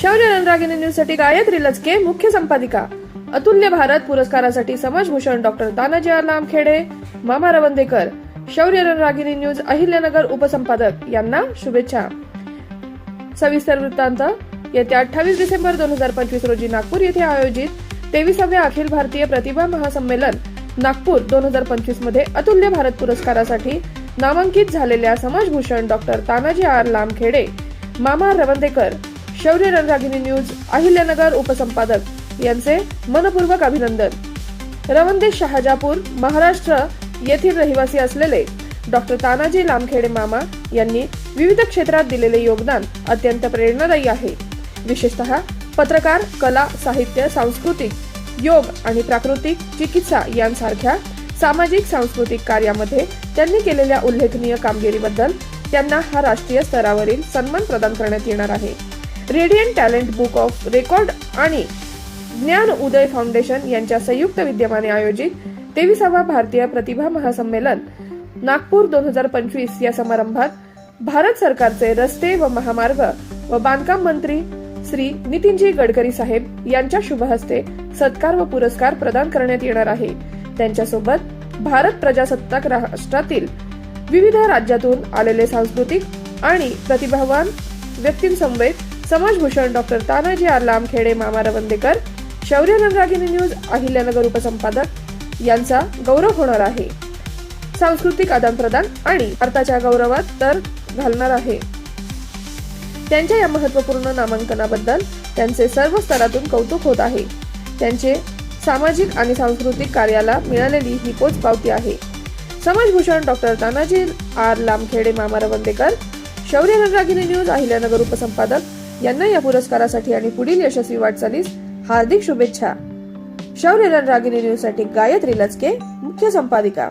शौर्य रणरागिनी न्यूजसाठी गायत्री लचके मुख्य संपादिका. अतुल्य भारत पुरस्कारासाठी समाजभूषण डॉक्टर तानाजी लामखेडे मामा रवंदेकर. शौर्य रणरागिनी न्यूज अहिल्यानगर उपसंपादक यांना शुभेच्छा. सविस्तर वृत्तांत. येत्या अठ्ठावीस डिसेंबर दोन हजार पंचवीस रोजी नागपूर येथे आयोजित तेविसाव्या अखिल भारतीय प्रतिभा महासंमेलन नागपूर दोन हजार पंचवीसमध्ये अतुल्य भारत पुरस्कारासाठी नामांकित झालेल्या समाजभूषण डॉक्टर तानाजी आर लामखेडे मामा रवंदेकर शौर्य रणरागिनी न्यूज अहिल्यानगर उपसंपादक यांचे मनपूर्वक अभिनंदन. रवंदे शहाजापूर महाराष्ट्र येथील रहिवासी असलेले डॉक्टर तानाजी लामखेडे मामा यांनी विविध क्षेत्रात दिलेले योगदान अत्यंत प्रेरणादायी आहे. विशेषतः पत्रकार कला साहित्य सांस्कृतिक योग आणि प्राकृतिक चिकित्सा यांसारख्या सामाजिक सांस्कृतिक कार्यामध्ये त्यांनी केलेल्या उल्लेखनीय कामगिरीबद्दल त्यांना हा राष्ट्रीय स्तरावरील सन्मान प्रदान करण्यात येणार आहे. Radiant talent book of record आणि ज्ञान उदय फाउंडेशन यांच्या संयुक्त विद्यमाने आयोजित तेविसावा भारतीय प्रतिभा महासंमेलन नागपूर दोन हजार पंचवीस या समारंभात भारत सरकारचे रस्ते व महामार्ग व बांधकाम मंत्री श्री नितीनजी गडकरी साहेब यांच्या शुभ हस्ते सत्कार व पुरस्कार प्रदान करण्यात येणार आहे. त्यांच्यासोबत भारत प्रजासत्ताक राष्ट्रातील विविध राज्यातून आलेले सांस्कृतिक आणि प्रतिभावान व्यक्तींसमवेत समाजभूषण डॉक्टर तानाजी आर लामखेडे मामा रवंदेकर शौर्य रंगागिनी न्यूज अहिल्यानगर उपसंपादक यांचा गौरव होणार आहे. सांस्कृतिक आदानप्रदान आणि भारताच्या गौरवात तर घालणार आहे. त्यांच्या या महत्त्वपूर्ण नामांकनाबद्दल त्यांचे सर्व स्तरातून कौतुक होत आहे. त्यांचे सामाजिक आणि सांस्कृतिक कार्याला मिळालेली ही पोचपावती आहे. समाजभूषण डॉक्टर तानाजी आर लामखेडे मामा रवंदेकर शौर्य रंगागिनी न्यूज अहिल्यानगर उपसंपादक यांना या पुरस्कारासाठी आणि पुढील यशस्वी वाटचालीस हार्दिक शुभेच्छा. शौर्य रागिनी न्यूजसाठी गायत्री लचके मुख्य संपादिका.